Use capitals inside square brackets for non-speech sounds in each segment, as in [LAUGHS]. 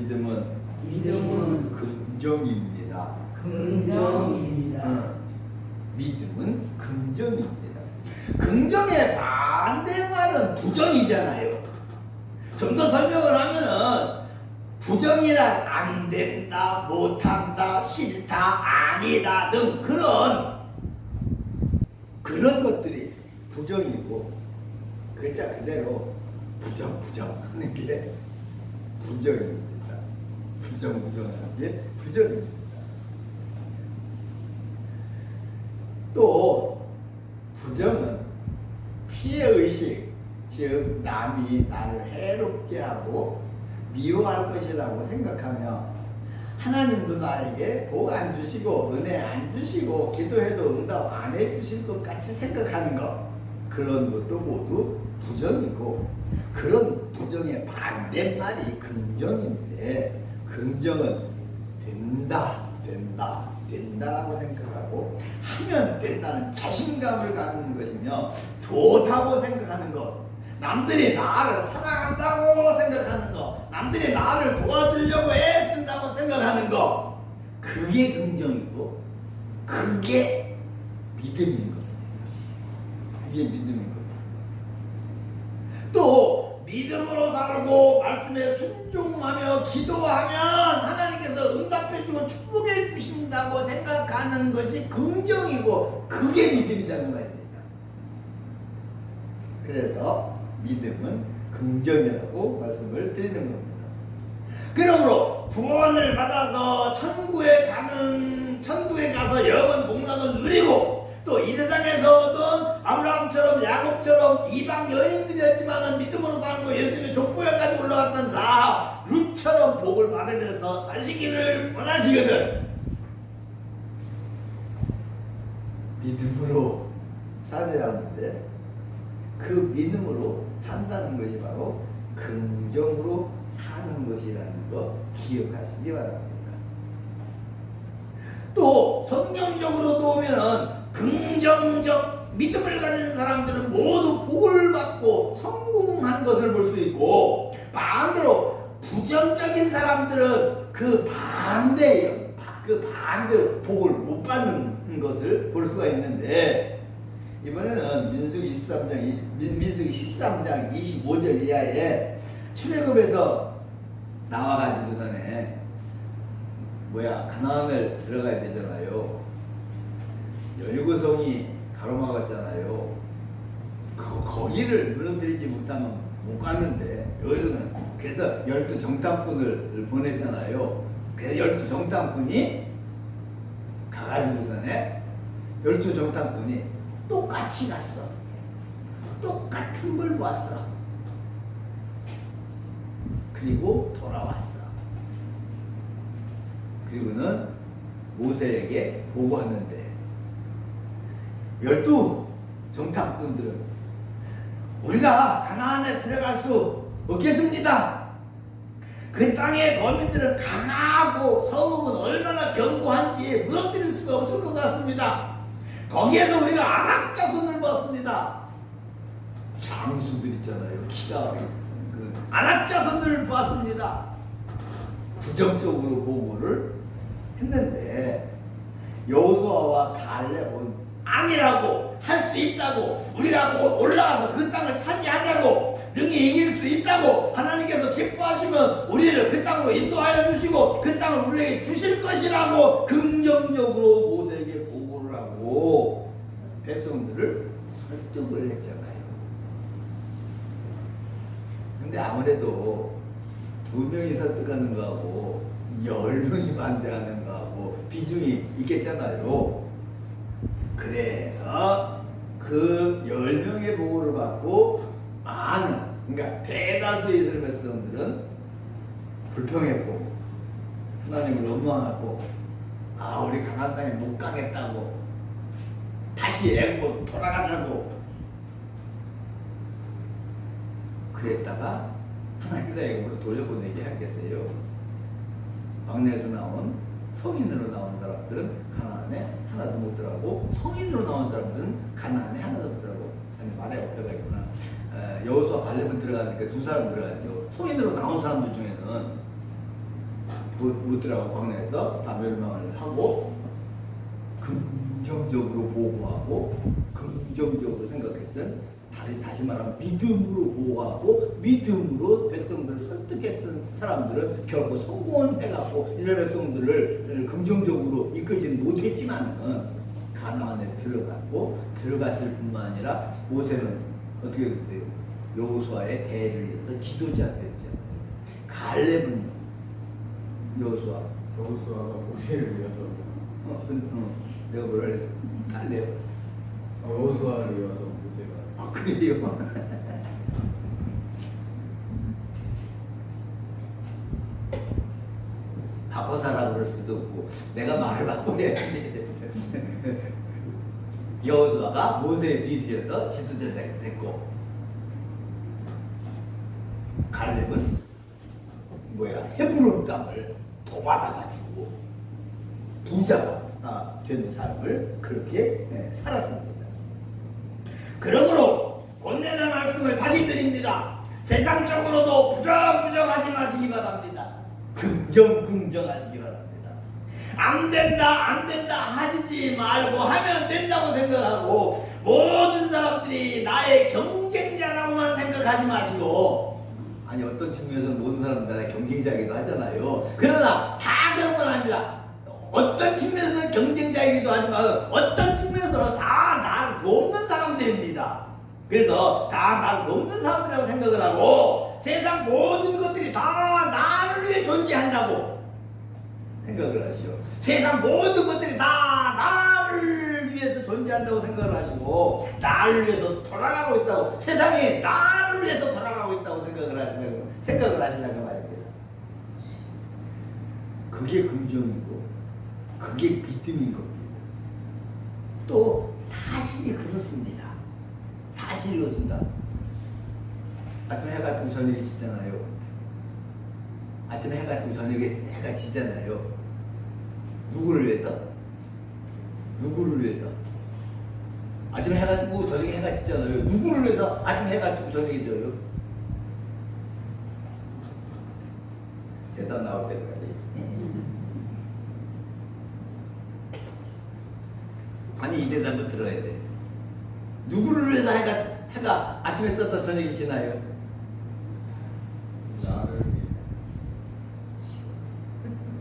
믿음은 믿음은 긍정입니다. 긍정입니다. 어, 믿음은 긍정입니다. 긍정의 반대말은 부정이잖아요. 좀 더 설명을 하면은 부정이란 안 된다, 못한다, 싫다, 아니다 등 그런 그런 것들이 부정이고 글자 그대로 부정 부정 하는 게 부정입니다. 부정 부정하는 게 부정입니다. 또 부정은 피해 의식, 즉 남이 나를 해롭게 하고 미워할 것이라고 생각하며 하나님도 나에게 복 안 주시고 은혜 안 주시고 기도해도 응답 안 해주실 것 같이 생각하는 것 그런 것도 모두 부정이고 그런 부정의 반대말이 긍정인데 긍정은 된다 된다 된다라고 생각하고 하면 된다는 자신감을 갖는 것이며 좋다고 생각하는 것. 남들이 나를 사랑한다고 생각하는 것. 남들이 나를 도와주려고 애쓴다고 생각하는 것. 그게 긍정이고 그게 믿음인 겁니다 그게 믿음인 겁니다 또 믿음으로 살고 말씀에 순종하며 기도하면 하나님께서 응답해주고 축복해 주신다고 생각하는 것이 긍정이고 그게 믿음이라는 말입니다. 그래서 믿음은 긍정이라고 말씀을 드리는 겁니다. 그러므로 구원을 받아서 천국에 가는 천국에 가서 영원 복락을 누리고 또 이 세상에서 얻은 아브라함처럼 야곱처럼 이방 여인들이었지만 믿음으로 살고 예수님의 족보에까지 올라갔던 라 룻처럼 복을 받으면서 사시기를 원하시거든 믿음으로 사셔야 하는데 그 믿음으로 산다는 것이 바로 긍정으로 사는 것이라는 거 기억하시기 바랍니다. 또 성경적으로 보면은 긍정적 믿음을 가진 사람들은 모두 복을 받고 성공한 것을 볼 수 있고 부정적인 사람들은 그 반대예요. 바- 그 반대로 복을 못 받는 것을 볼 수가 있는데 이번에는 민수기 13장 이- 민- 민수기 13장 25절 이하에 출애굽에서 나와가지고서네 뭐야 가나안을 들어가야 되잖아요. 열구성이 가로막았잖아요. 거, 거기를 무너뜨리지 못하면 못 갔는데 여기는 그래서 열두 정탐꾼을 보냈잖아요. 그래서 열두 정탐꾼이 가가지고서네 열두 정탐꾼이 똑같이 갔어. 똑같은 걸 봤어. 그리고 돌아왔어. 그리고는 모세에게 보고하는데 열두 정탐꾼들은 우리가 가나안에 들어갈 수 없겠습니다. 그 땅의 거민들은 강하고 성읍은 얼마나 견고한지 무너뜨릴 수가 없을 것 같습니다. 거기에서 우리가 안악자손을 봤습니다. 장수들 있잖아요. 키가 그 안악자손을 봤습니다. 부정적으로 보고를 했는데 여호수아와 갈렙은 아니라고 할 수 있다고 우리가 곧 올라가서 그 땅을 차지하자고 능히 이길 수 있다고 하나님께서 기뻐하시면 우리를 그 땅으로 인도하여 주시고 그 땅을 우리에게 주실 것이라고 긍정적으로 모세에게 보고를 하고 백성들을 설득을 했잖아요. 근데 아무래도 두 명이 설득하는 거하고 열 명이 반대하는 거하고 비중이 있겠잖아요. 그래서 그열 명의 보고를 받고 많은 그러니까 대다수의 이스라엘 백성들은 불평했고 하나님을 원망하고 아 우리 강한 땅에 못 가겠다고 다시 애굽으로 돌아가자고 그랬다가 하나님께서 애굽으로 돌려보내게 하겠어요. 막내에서 나온 성인으로 나온 사람들은 가나안에 하나도 못 들어가고 성인으로 나온 사람들은 가나안에 하나도 못 들어가고 아니 말에 어폐가 있구나. 어, 여호수아 갈렙은 들어가니까 두 사람 들어가죠. 성인으로 나온 사람들 중에는 못, 못 들어가고 광야에서 다 멸망을 하고 긍정적으로 보호하고 긍정적으로 생각했던 다시, 다시 말하면 믿음으로 보호하고 믿음으로 백성들을 설득했던 사람들은 결국 성공을 해갖고 이스라엘 백성들을 긍정적으로 이끌지는 못했지만은 가나안에 들어갔고 들어갔을 뿐만 아니라 모세는 어떻게 됐어요? 여호수아의 대를 위해서 지도자 됐잖아요. 갈렙은요. 여호수아. 여호수아가 모세를 위해서 어, 그, 어, 내가 뭐라 그랬어? 갈렙. 어, 여호수아를 위해서 모세가 아 그래요? [LAUGHS] 바꿔사라 그럴 수도 없고 내가 말을 바꿔야지 [LAUGHS] 여호수아가 모세의 뒤를 이어서 지도자 됐고 갈렙은 뭐야 헤브론 땅을 도받아가지고 부자가 아, 되는 삶을 그렇게 예, 살았습니다. 그러므로 권내는 말씀을 다시 드립니다. 세상적으로도 부정부정하지 마시기 바랍니다. 긍정긍정하시기 바랍니다. 안 된다 안 된다 하시지 말고 하면 된다고 생각하고 모든 사람들이 나의 경쟁자라고만 생각하지 마시고 아니 어떤 측면에서는 모든 사람들이 나의 경쟁자이기도 하잖아요. 그러나 다 그런 건 아닙니다. 어떤 측면에서는 경쟁자이기도 하지만 어떤 측면에서는 다 나를 돕는 사람들입니다. 그래서 다 나를 돕는 사람들이라고 생각을 하고 세상 모든 것들이 다 나를 위해 존재한다고 생각을 하시오. 세상 모든 것들이 다 나를 위해서 존재한다고 생각을 하시고 나를 위해서 돌아가고 있다고 세상이 나를 위해서 돌아가고 있다고 생각을 하시는 생각을 하시는 말입니다. 그게 긍정이고 그게 믿음인 겁니다. 또 사실이 그렇습니다. 사실이 그렇습니다. 아침에 해가 뜨고 저녁에 지잖아요. 아침에 해가 뜨고 저녁에 해가 지잖아요. 누구를 위해서? 누구를 위해서? 아침에 해가 뜨고 저녁에 해가 지잖아요. 누구를 위해서 아침에 해가 뜨고 저녁에 져요? 대답 나올 때까지. 아니 이 대답을 들어야 돼. 누구를 위해서 해가 해가 아침에 떴다 저녁에 지나요? 나를 위해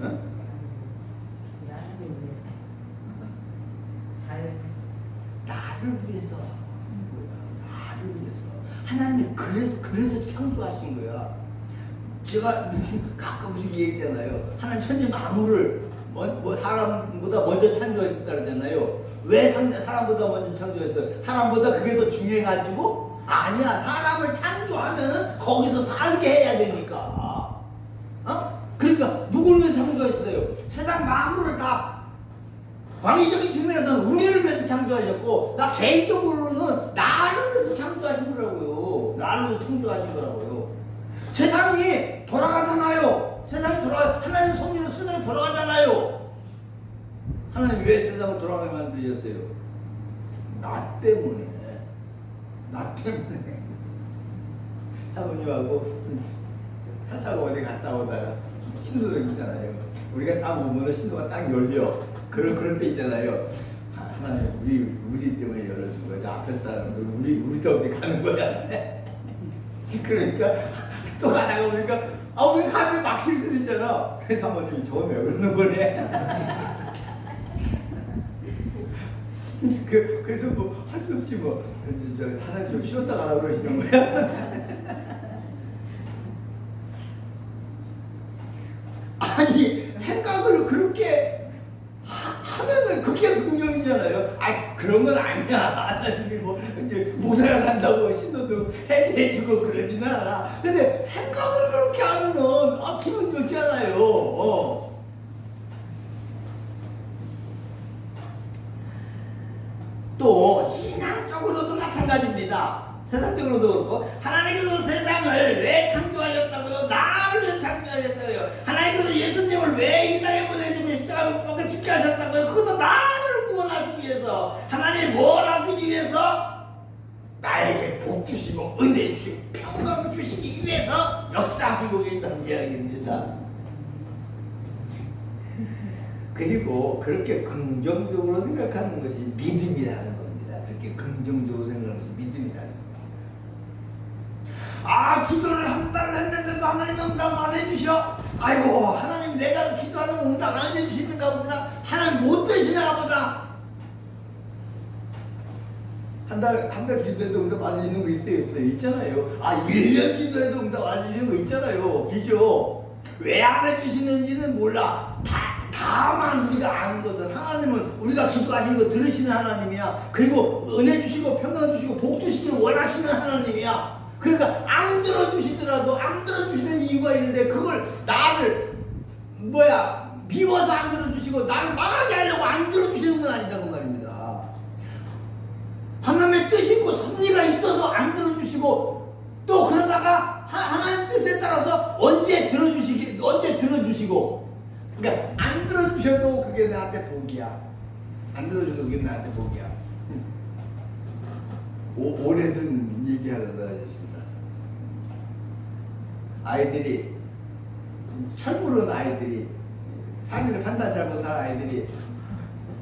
어? 나를 위해서 잘 나를 위해서 나를 위해서 하나님이 그래서 그래서 창조하신 거야. 제가 가끔씩 얘기했잖아요. 하나님 천지 만물을 뭐, 뭐 사람보다 먼저 창조했다 그러잖아요. 왜 상- 사람보다 먼저 창조했어요? 사람보다 그게 더 중요해가지고 아니야. 사람을 창조하면은 거기서 살게 해야 되니까. 어? 그러니까 누구를 위해서 창조했어요? 세상 만물을 다 광의적인 측면에서는 우리를 위해서 창조하셨고 나 개인적으로는 나를 위해서 창조하신 거라고요. 나를 위해서 창조하신 거라고요. 세상이 돌아가잖아요. 세상이 돌아 하나님 성령은 세상이 돌아가잖아요. 하나님 왜 세상을 돌아가게 만드셨어요? 나 때문에. 나 때문에. 사모님하고 차 타고 어디 갔다 오다가 신호등 있잖아요. 우리가 딱 오면은 신호가 딱 열려. 그런 그런 때 있잖아요. 아, 하나님 우리 우리 때문에 열어준 거죠. 앞에 사람들 우리 우리 때문에 가는 거야. [LAUGHS] 그러니까 또 가다가 보니까 아 우리 가면 막힐 수도 있잖아. 그래서 사모님이 저건 왜 그러는 거네. [LAUGHS] 그 그래서 뭐 할 수 없지 뭐. 저, 저 하나님 좀 쉬었다 가라 그러시는 거야. [LAUGHS] 아니 생각을 그렇게 하, 면은 그게 긍정이잖아요. 아 그런 건 아니야. 하나님이 뭐 이제 모사를 한다고 신호도 해주고 그러지는 않아. 근데 생각을 그렇게 하면은 아 기분 좋잖아요. 어. 또 신앙적으로도 마찬가지입니다. 세상적으로도 그렇고 하나님께서 세상을 왜 창조하셨다고요? 나를 위해 창조하셨다고요. 하나님께서 예수님을 왜 이 땅에 보내시고 십자가 못 박혀 죽게 하셨다고요? 그것도 나를 구원하시기 위해서 하나님 뭘 하시기 위해서 나에게 복 주시고 은혜 주시고 평강 주시기 위해서 역사하고 계신다는 이야기입니다. 그리고 그렇게 긍정적으로 생각하는 것이 믿음이라는 겁니다. 그렇게 긍정적으로 생각하는 것이 믿음이라는 겁니다. 아 기도를 한 달을 했는데도 하나님 응답 안 해주셔. 아이고 하나님 내가 기도하는 거 응답 안 해주시는가 보다. 하나님 못 되시나 보다. 한 달, 한 달 기도해도 응답 안 해주시는 거 있어요, 있어요? 있잖아요. 아, 1년 기도해도 응답 안 해주시는 거 있잖아요. 기죠? 왜 안 해주시는지는 몰라. 다, 다만 우리가 아는 것은 하나님은 우리가 기도하시는 거 들으시는 하나님이야. 그리고 은혜 주시고 평강 주시고 복 주시기를 원하시는 하나님이야. 그러니까 안 들어주시더라도 안 들어주시는 이유가 있는데 그걸 나를 뭐야 미워서 안 들어주시고 나를 망하게 하려고 안 들어주시는 건 아니다고 말입니다. 하나님의 뜻이 있고 섭리가 있어서 안 들어주시고 또 그러다가 하- 하나님 뜻에 따라서 언제 들어주시기 언제 들어주시고 그러니까 안 들어주셔도 그게 나한테 복이야. 안 들어주셔도 그게 나한테 복이야. 오, 오래된 얘기하려다 하셨습니다. 아이들이 철부른 아이들이 상의를 판단 잘못한 아이들이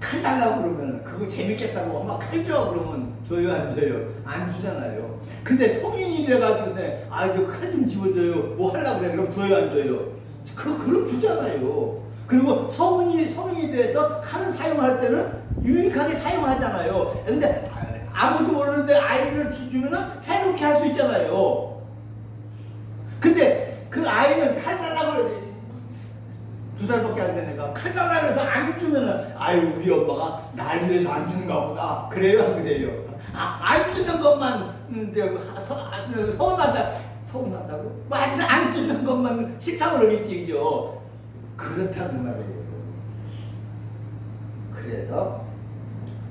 칼 달라고 그러면 그거 재밌겠다고 엄마 칼 줘! 그러면 줘요 안 줘요? 안 주잖아요. 근데 성인이 돼가지고 아저 칼 좀 집어줘요. 뭐 하려고 그래? 그럼 줘요 안 줘요? 그 그럼 주잖아요 그리고 성인이 성인이 돼서 칼을 사용할 때는 유익하게 사용하잖아요. 근데 아- 아무도 모르는데 아이를 주면은 해롭게 할 수 있잖아요. 근데 그 아이는 칼 달라고 그래 두 살밖에 안 되니까 칼 달라 그래서 안 주면은 아유 우리 엄마가 날 위해서 안 주는가 보다. 그래요 안 그래요? 아, 안 주는 것만 음, 저, 서, 서운하다 서운하다고? 뭐 안, 안 주는 것만 싫다고 그러겠지 그죠 그렇다는 말이에요. 그래서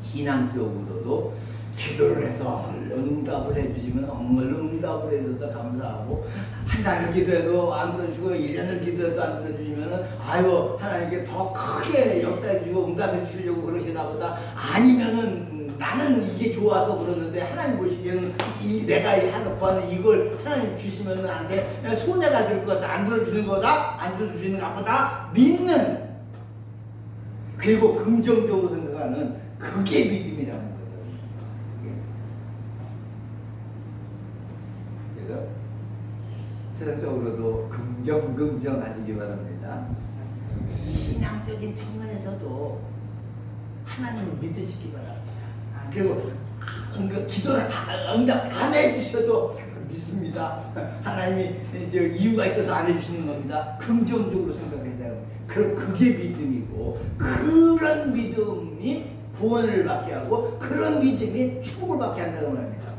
신앙적으로도 기도를 해서 응답을 해주시면 얼른 응답을 해줘서 감사하고 한 달을 기도해도 안 들어주시고 1년을 기도해도 안 들어주시면 아유 하나님께 더 크게 역사해 주시고 응답해 주시려고 그러시나 보다. 아니면은 음, 나는 이게 좋아서 그러는데 하나님 보시기에는 이 내가 하는 구하는 이걸 하나님 주시면 안 돼 손해가 될것 같아 안 들어주는 거다 안 들어주시는 것보다 믿는 그리고 긍정적으로 생각하는 그게 믿음이라는 거죠. 그래서 세상적으로도 긍정 긍정 하시기 바랍니다. 신앙적인 측면에서도 하나님을 믿으시기 바랍니다. 그리고 그러니까 기도를 다 응답 안 해주셔도 믿습니다. 하나님이 이제 이유가 있어서 안 해주시는 겁니다. 긍정적으로 생각해야 돼요. 그럼 그게 믿음이고 그런 믿음이 구원을 받게 하고 그런 믿음이 축복을 받게 한다는 말입니다.